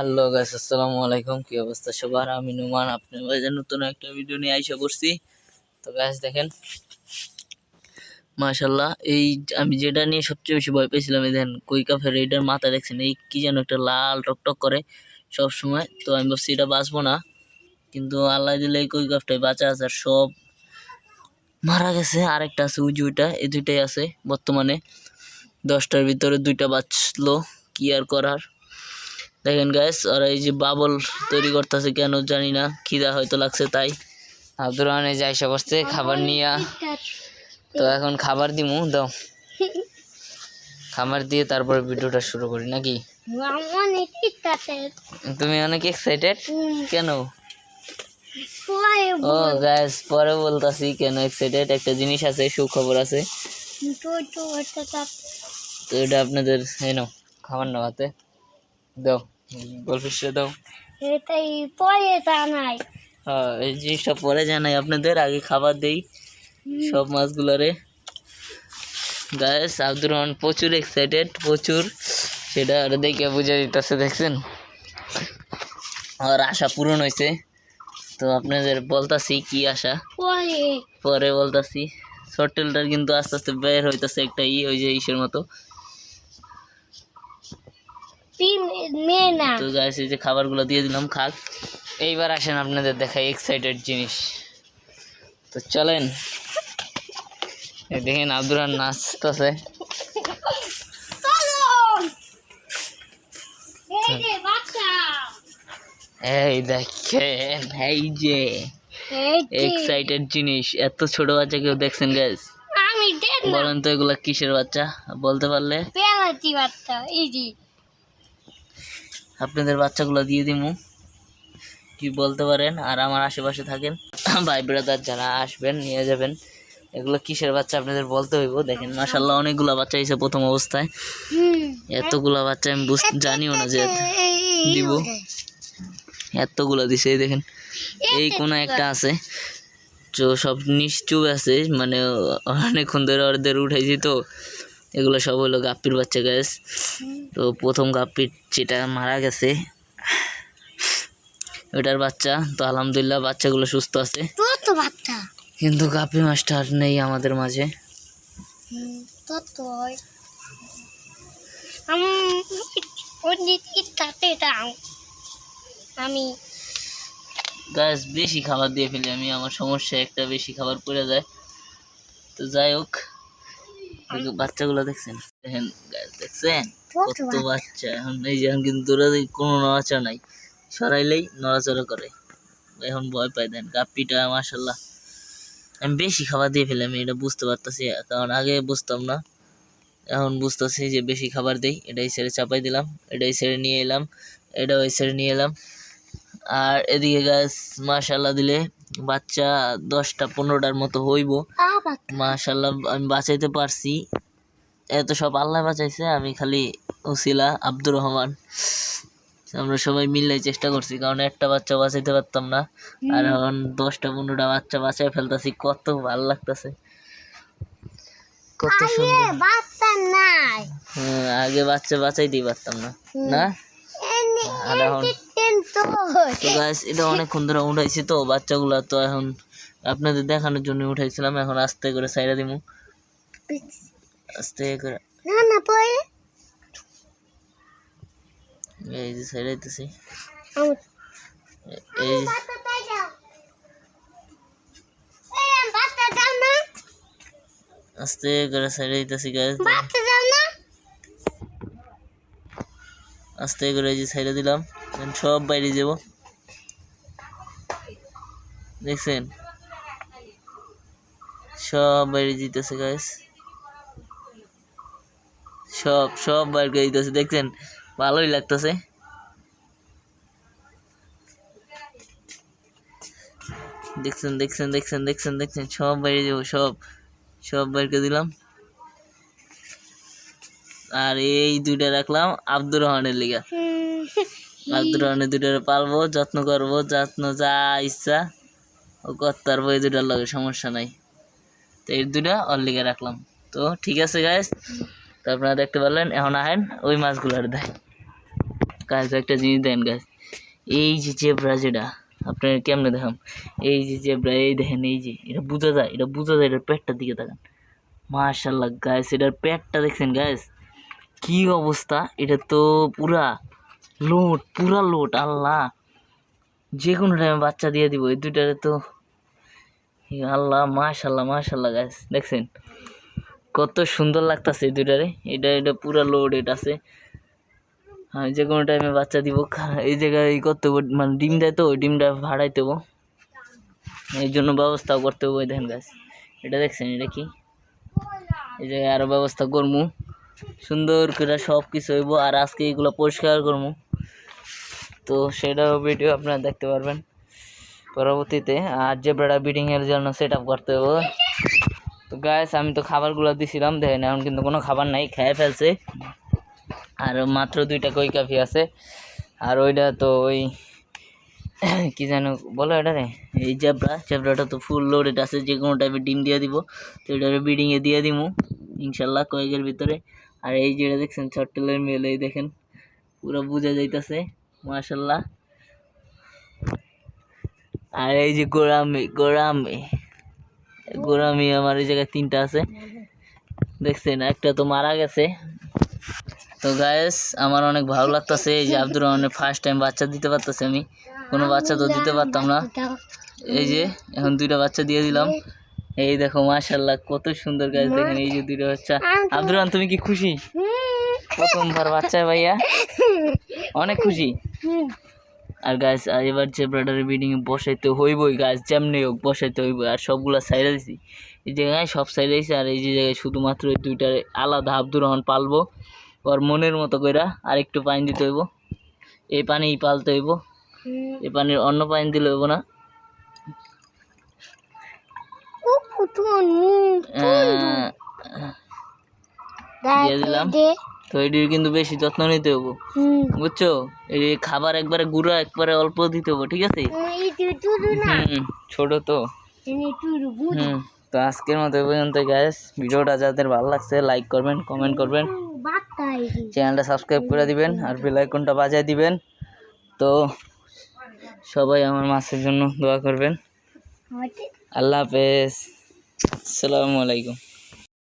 Hello guys আসসালামু আলাইকুম কি অবস্থা সবার? আমি নুমান আপনার মাঝে নতুন একটা ভিডিও নিয়ে আইসা করছি তো গাইস দেখেন। মাশাল্লাহ এই আমি যেটা নিয়ে সবচেয়ে বেশি ভয় পেয়েছিলাম, এই দেখেন, কই কাফের এইটার মাথা দেখছেন, এই কি যেন একটা লাল টকটক করে সব সময় তো আমি ভাবছি এটা বাঁচবো না, কিন্তু আল্লাহ দিলে এই কই কাফটাই বাঁচা আছে আর সব মারা গেছে। আরেকটা আছে উঁচু ওইটা, এই দুইটাই আছে বর্তমানে। দশটার ভিতরে দুইটা বাঁচলো, কি আর করার? দেখেন গ্যাস আর এই যে বাবল তৈরি করতেছে কেন জানি না, খিদা হয়তো লাগছে তাই। আব্দুর রহমান এই যে আইসা বসছে, খাবার নিয়ে। তো এখন খাবার দিমু, দাও। খাবার দিয়ে তারপর ভিডিওটা শুরু করি, নাকি? তুমি অনেক এক্সাইটেড কেন? ও গ্যাস পরে বলতাছি কেন এক্সাইটেড একটা জিনিস আছে, সুখবর আছে। তো এটা আপনাদের, এই নাও, খাবার নাও হাতে। দাও গোলফিশটা দাও। এটাই পরে জানাই। হ্যাঁ এই জিনিসটা পরে জানাই আপনাদের আগে খাবার দেই সব মাছগুলোরে। গায়েস আব্দুর রহমান প্রচুর এক্সাইটেড প্রচুর। সেটা আর দেখে বুঝে দিতেছে দেখছেন? আর আশা পূরণ হয়েছে। তো আপনাদের বলতাছি কি আশা? পরে। বলতাছি। শর্টেলটার কিন্তু আস্তে আস্তে বের হইতাছে একটা ই ওই যে ইসের মতো। মেয়ে না। তো গাইস এই যে খাবারগুলো দিয়ে দিলাম খাক। এইবার আসেন আপনাদের দেখাই এক্সাইটেড জিনিস। তো চলেন। দেখেন আব্দুর রহমান নাচতেছে। এই দেখেন এই যে এক্সাইটেড জিনিস। এত ছোট বাচ্চা কেউ দেখছেন গাইস বলেন তো এগুলা কিসের বাচ্চা? বলতে পারলে? বাচ্চা আপনাদের বাচ্চাগুলো দিয়ে দিমু। কি বলতে পারেন? আর আমার আশেপাশে থাকেন, ভাই ব্রাদার যারা আসবেন, নিয়ে যাবেন, এগুলো কিসের বাচ্চা আপনাদের বলতে হইব? দেখেন মাসাল্লাহ অনেকগুলা বাচ্চা হয়েছে প্রথম অবস্থায়। এতগুলা বাচ্চা আমি বুঝ জানিও না যে দিব। এতগুলো দিছে, এই দেখেন, এই কোনা একটা আছে, তো সব নিশ্চুপ আছে মানে অনেকক্ষণ ধরে ওদের উঠাইছি তো। এগুলো সব হলো গাপ্পির বাচ্চা গ্যাস তো প্রথম গাপ্পির যেটা মারা গেছে ওটার বাচ্চা। তো আলহামদুলিল্লাহ বাচ্চাগুলো সুস্থ আছে। কিন্তু গাপ্পি মাস্টার নেই আমাদের মাঝে। আমি গ্যাস বেশি খাবার দিয়ে ফেলি আমি আমার সমস্যা একটা বেশি খাবার পড়ে যায়। তো যাই হোক বাচ্চাগুলো দেখছেন? দেখেন দেখছেন? কত বাচ্চা। এখন এই যে এখন কিন্তু কোনো নড়াচড়া নাই। সরাইলেই নড়াচড়া করে। এখন ভয় পাই দেন গাপ্পিটা মাসাল্লাহ আমি বেশি খাবার দিয়ে ফেলি আমি এটা বুঝতে পারতেছি কারণ আগে বুঝতাম না। এখন বুঝতেছি যে বেশি খাবার দেই এটাই ছেড়ে চাপাই দিলাম এটাই ছেড়ে নিয়ে এলাম এটা ওই ছেড়ে নিয়ে এলাম। আর এদিকে গাছ মাশাল্লাহ দিলে বাচ্চা দশটা পনেরোটার মতো হইব। মাশাল্লাহ আমি বাঁচাইতে পারছি। এত সব আল্লাহ বাঁচাইছে আমি খালি উসিলা আব্দুর রহমান। আমরা সবাই মিলে চেষ্টা করছি কারণ একটা বাচ্চা বাঁচাইতে পারতাম না। আর এখন দশটা পনেরোটা বাচ্চা বাঁচাই ফেলতাছি কত ভালো লাগতেছে। কত সুন্দর। হ্যাঁ, আগে বাচ্চা বাঁচাইতেই পারতাম না। না? আর এখন তো গাছ এটা অনেকক্ষণ ধরে উঠাইছি তো বাচ্চাগুলো তো এখন আপনাদের দেখানোর জন্য উঠাইছিলাম এখন আস্তে করে সাইডা দিমু। আস্তে করে। না না পরে। এই যে সাইডা দিতেছি এই আস্তে করে সাইডা দিতেছি না। আস্তে করে এই যে সাইডা দিলাম। সব বাইরে যাব। দেখছেন? সব বাইরে দিতেছে গাছ সব সব বাইরে দিতেছে, দেখছেন? ভালোই লাগতেছে। দেখছেন দেখছেন দেখছেন দেখছেন দেখছেন, সব বাইরে যাব, সব। সব বাইর করে দিলাম। আর এই দুইটা রাখলাম আব্দুর রহমানের লিগা। আব্দুর রহমানের দুইটা পালবো, যত্ন করব, যত্ন যা ইচ্ছা ও করতে পারব এই দুটার লগে সমস্যা নাই। তো এই দুটা ওর লিগে রাখলাম। তো ঠিক আছে গাইস তো আপনারা দেখতে পারলেন, এখন আহেন, ওই মাছগুলোর দেয়। গাছ একটা জিনিস দেন গাছ এই যে জেব্রা যেটা, আপনার কেমনে দেখাম এই যে জেব্রা, এই দেখেন, এই যে, এটা বোঝা যায়, এটা বোঝা যায়, এটার পেটটার দিকে তাকান। মাশাল্লাহ গাছ এটার পেটটা দেখছেন গাছ কি অবস্থা, এটা তো পুরা লোট পুরা লোট আল্লাহ যে কোনো টাইমে বাচ্চা দিয়ে দিব, এই দুইটারে তো আল্লাহ মাশাল্লাহ মাশাল্লাহ গাছ দেখছেন? কত সুন্দর লাগতাছে এই দুইটারে। এটা এটা পুরা লোড এটা আছে। হ্যাঁ যে কোনো টাইমে বাচ্চা দিব এই জায়গায় ই করতে হব মানে ডিম দেয় তো, ওই ডিমটা ভাড়াইতে হব এই জন্য ব্যবস্থাও করতে হব এই দেখেন গাছ এটা দেখছেন, এটা কি? এই জায়গায় আরও ব্যবস্থা করব সুন্দর করে সব কিছু হইব, আর আজকে এগুলো পরিষ্কার করব তো সেটাও ভিডিও আপনারা দেখতে পারবেন। পরবর্তীতে, আর বেড়া বিডিংয়ের জন্য সেট আপ করতে হবে। তো গাছ আমি তো খাবারগুলো দিছিলাম, দেখেন এখন কিন্তু কোনো খাবার নাই, খেয়ে ফেলছে। আর মাত্র দুইটা কই কাফি আছে। আর ওইটা তো ওই, কি যেন বলো এটা রে? এই জেব্রা, জেব্রাটা তো ফুল লোডেড আছে, যে কোনো টাইপের ডিম দিয়ে দিব। তো এটা বিডিংয়ে দিয়ে দিমু, ইনশাল্লাহ কয়েকের ভিতরে। আর এই যেটা দেখছেন ছট্টলের মেল দেখেন, পুরো বোঝা যাইতাছে। মাশাল্লাহ আর এই যে গোড়ামি গোড়ামি। গোড়ামি আমার এই জায়গায় তিনটা আছে। দেখছেন একটা তো মারা গেছে। তো গায়েস আমার অনেক ভালো লাগতেছে এই যে আব্দুর রহমানের ফার্স্ট টাইম বাচ্চা দিতে পারতেছে আমি। কোনো বাচ্চা তো দিতে পারতাম না। এই যে এখন দুইটা বাচ্চা দিয়ে দিলাম। এই দেখো মাশাল্লাহ কত সুন্দর গাছ দেখেন এই যে দুইটা বাচ্চা। আব্দুর রহমান তুমি কি খুশি? প্রথমবার বাচ্চা ভাইয়া। অনেক খুশি। আর গাছ এবার যে ব্রাডারের বিল্ডিং বসাইতে হইবই গাছ যেমনি হোক বসাইতে হইব আর সবগুলা সাইডে দিছি। এই জায়গায় সব সাইডে দিছি আর এই যে জায়গায় শুধুমাত্র এই দুইটার আলাদা আব্দুর রহমান পালবো ওর মনের মতো কইরা আর একটু পানি দিতে হইব। এই পানি পালতে হইব। এই পানির অন্য পানি দিলে হইব না। দিয়ে দিলাম। তো এটির কিন্তু বেশি যত্ন নিতে হব বুঝছ? এই খাবার একবারে গুঁড়া একবারে অল্প দিতে হব ঠিক আছে? ছোট তো। তো আজকের মতো পর্যন্ত গ্যাস ভিডিওটা যাদের ভালো লাগছে লাইক করবেন কমেন্ট করবেন। চ্যানেলটা সাবস্ক্রাইব করে দিবেন আর বেল আইকনটা বাজায় দিবেন। তো সবাই আমার মাছের জন্য দোয়া করবেন। আল্লাহ হাফেজ। আসসালামু আলাইকুম।